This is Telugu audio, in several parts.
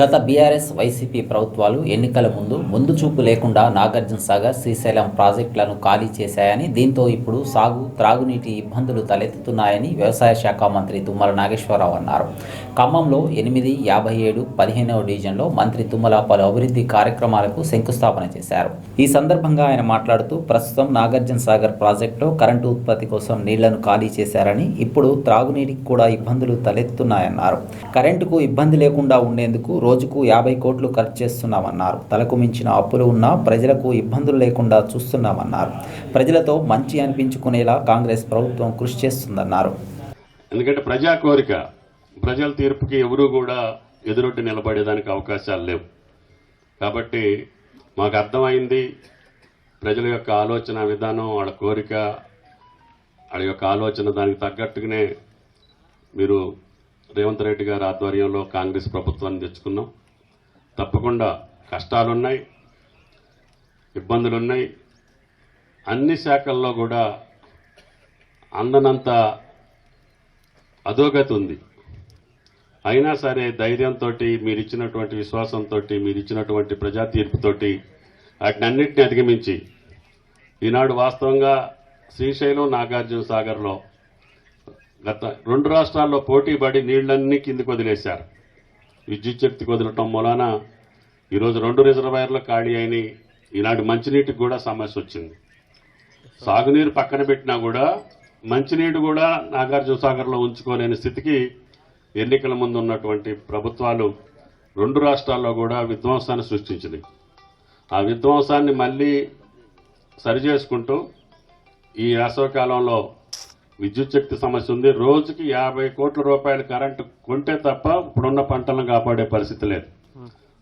గత బీఆర్ఎస్ వైసీపీ ప్రభుత్వాలు ఎన్నికల ముందు ముందు చూపు లేకుండా నాగార్జున సాగర్ శ్రీశైలం ప్రాజెక్టులను ఖాళీ చేశాయని దీంతో ఇప్పుడు సాగు త్రాగునీటి ఇబ్బందులు తలెత్తుతున్నాయని వ్యవసాయ శాఖ మంత్రి తుమ్మల నాగేశ్వరరావు అన్నారు. ఖమ్మంలో ఎనిమిది యాభై ఏడు పదిహేనవ డివిజన్లో మంత్రి తుమ్మల పలు అభివృద్ధి కార్యక్రమాలకు శంకుస్థాపన చేశారు. ఈ సందర్భంగా ఆయన మాట్లాడుతూ ప్రస్తుతం నాగార్జున సాగర్ ప్రాజెక్టులో కరెంటు ఉత్పత్తి కోసం నీళ్ళను ఖాళీ చేశారని ఇప్పుడు త్రాగునీటికి కూడా ఇబ్బందులు తలెత్తున్నాయన్నారు. కరెంటుకు ఇబ్బంది లేకుండా ఉండే చేసేందుకు రోజుకు యాభై కోట్లు ఖర్చు చేస్తున్నామన్నారు. తలకు మించిన అప్పులు ఉన్నా ప్రజలకు ఇబ్బందులు లేకుండా చూస్తున్నామన్నారు. ప్రజలతో మంచి అనిపించుకునేలా కాంగ్రెస్ ప్రభుత్వం కృషి చేస్తుందన్నారు. ఎందుకంటే ప్రజా కోరిక ప్రజల తీర్పుకి ఎవరూ కూడా ఎదురొడ్డి నిలబడేదానికి అవకాశాలు లేవు. కాబట్టి మాకు అర్థమైంది ప్రజల యొక్క ఆలోచన విధానం వాళ్ళ కోరిక వాళ్ళ యొక్క ఆలోచన దానికి తగ్గట్టుగానే మీరు రేవంత్ రెడ్డి గారి ఆధ్వర్యంలో కాంగ్రెస్ ప్రభుత్వాన్ని తెచ్చుకున్నాం. తప్పకుండా కష్టాలున్నాయి ఇబ్బందులున్నాయి. అన్ని శాఖల్లో కూడా అందనంత అధోగతి ఉంది. అయినా సరే ధైర్యంతో మీరు ఇచ్చినటువంటి విశ్వాసంతో మీరు ఇచ్చినటువంటి ప్రజా తీర్పుతోటి వాటినన్నింటినీ అధిగమించి ఈనాడు వాస్తవంగా శ్రీశైలం నాగార్జున సాగర్లో గత రెండు రాష్ట్రాల్లో పోటీ పడి నీళ్ళన్నీ కిందికి వదిలేశారు. విద్యుత్ శక్తికి వదలటం మూలాన ఈరోజు రెండు రిజర్వాయర్లు ఖాళీ అయినాయి. ఈనాడు మంచినీటికి కూడా సమస్య వచ్చింది సాగునీరు పక్కన పెట్టినా కూడా మంచినీటి కూడా నాగార్జున సాగర్లో ఉంచుకోలేని స్థితికి ఎన్నికల ముందు ఉన్నటువంటి ప్రభుత్వాలు రెండు రాష్ట్రాల్లో కూడా విధ్వంసాన్ని సృష్టించినాయి. ఆ విధ్వంసాన్ని మళ్ళీ సరిచేసుకుంటూ ఈ వేసవకాలంలో విద్యుత్ శక్తి సమస్య ఉంది. రోజుకి యాభై కోట్ల రూపాయల కరెంటు కొంటే తప్ప ఇప్పుడున్న పంటలను కాపాడే పరిస్థితి లేదు.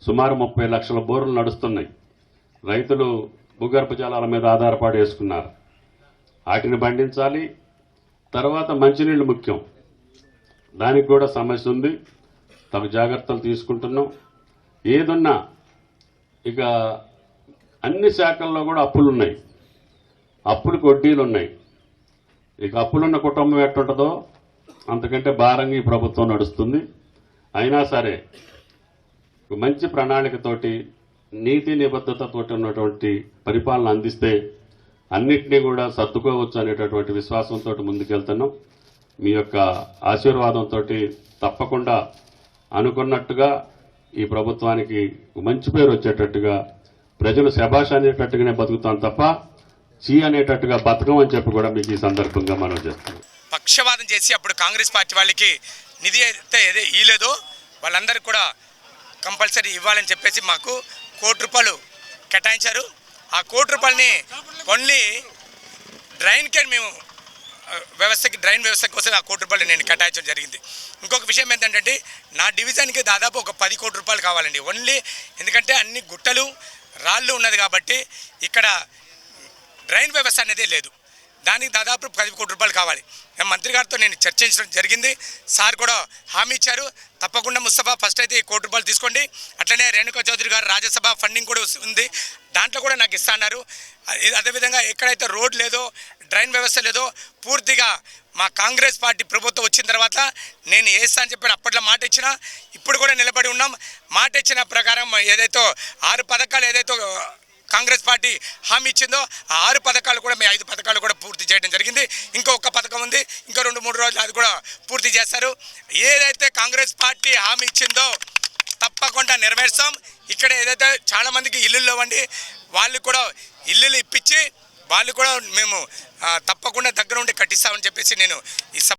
సుమారు ముప్పై లక్షల బోర్లు నడుస్తున్నాయి. రైతులు భూగర్భ జలాల మీద ఆధారపడి వేసుకున్నారు. వాటిని పండించాలి. తర్వాత మంచినీళ్ళు ముఖ్యం. దానికి కూడా సమస్య ఉంది. తగు జాగ్రత్తలు తీసుకుంటున్నాం. ఏదున్నా ఇక అన్ని శాఖల్లో కూడా అప్పులు ఉన్నాయి అప్పులకు వడ్డీలు ఉన్నాయి ఇక అప్పులున్న కుటుంబం ఎట్టుంటుందో అంతకంటే భారంగా ఈ ప్రభుత్వం నడుస్తుంది. అయినా సరే మంచి ప్రణాళికతోటి నీతి నిబద్ధతతోటి ఉన్నటువంటి పరిపాలన అందిస్తే అన్నిటినీ కూడా సర్దుకోవచ్చు అనేటటువంటి విశ్వాసంతో ముందుకెళ్తున్నాం. మీ యొక్క ఆశీర్వాదంతో తప్పకుండా అనుకున్నట్టుగా ఈ ప్రభుత్వానికి మంచి పేరు వచ్చేటట్టుగా ప్రజలు శభాష్ అనేటట్టుగానే బతుకుతాం తప్ప చీ అనేటట్టుగా బతకం అని చెప్పి కూడా మీకు ఈ సందర్భంగా మనం చేస్తున్నాం. పక్షవాదం చేసి అప్పుడు కాంగ్రెస్ పార్టీ వాళ్ళకి నిధి అయితే ఏదే ఇవ్వలేదో వాళ్ళందరికీ కూడా కంపల్సరీ ఇవ్వాలని చెప్పేసి మాకు కోటి రూపాయలు కేటాయించారు. ఆ కోటి రూపాయలని ఓన్లీ డ్రైన్కే మేము వ్యవస్థకి డ్రైన్ వ్యవస్థ కోసం ఆ కోటి రూపాయలు నేను కేటాయించడం జరిగింది. ఇంకొక విషయం ఏంటంటే నా డివిజన్కి దాదాపు ఒక పది కోటి రూపాయలు కావాలండి. ఓన్లీ ఎందుకంటే అన్ని గుట్టలు రాళ్ళు ఉన్నది కాబట్టి ఇక్కడ డ్రైన్ వ్యవస్థ అనేది లేదు. దానికి దాదాపు పది కోటి రూపాయలు కావాలి. మంత్రి గారితో నేను చర్చించడం జరిగింది. సార్ కూడా హామీ ఇచ్చారు. తప్పకుండా ముస్తఫా ఫస్ట్ అయితే ఈ కోటి రూపాయలు తీసుకోండి. అట్లనే రేణుకా చౌదరి గారు రాజ్యసభ ఫండింగ్ కూడా ఉంది. దాంట్లో కూడా నాకు ఇస్తాన్నారు అదే- అదేవిధంగా ఎక్కడైతే రోడ్ లేదో డ్రైన్ వ్యవస్థ లేదో పూర్తిగా మా కాంగ్రెస్ పార్టీ ప్రభుత్వం వచ్చిన తర్వాత నేను వేస్తా అని చెప్పిన అప్పట్లో మాట ఇచ్చిన ఇప్పుడు కూడా నిలబడి ఉన్నాం. మాట ఇచ్చిన ప్రకారం ఏదైతే ఆరు పథకాలు ఏదైతే కాంగ్రెస్ పార్టీ హామీ ఇచ్చిందో ఆ ఆరు పథకాలు కూడా మీ ఐదు పథకాలు కూడా పూర్తి చేయడం జరిగింది. ఇంకో పథకం ఉంది. ఇంకో రెండు మూడు రోజులు అది కూడా పూర్తి చేస్తారు ఏదైతే కాంగ్రెస్ పార్టీ హామీ ఇచ్చిందో తప్పకుండా నెరవేర్స్తాం. ఇక్కడ ఏదైతే చాలామందికి ఇల్లుల్లో వండి వాళ్ళు కూడా ఇల్లులు ఇప్పించి వాళ్ళు కూడా మేము తప్పకుండా దగ్గర ఉండి కట్టిస్తామని చెప్పేసి నేను ఈ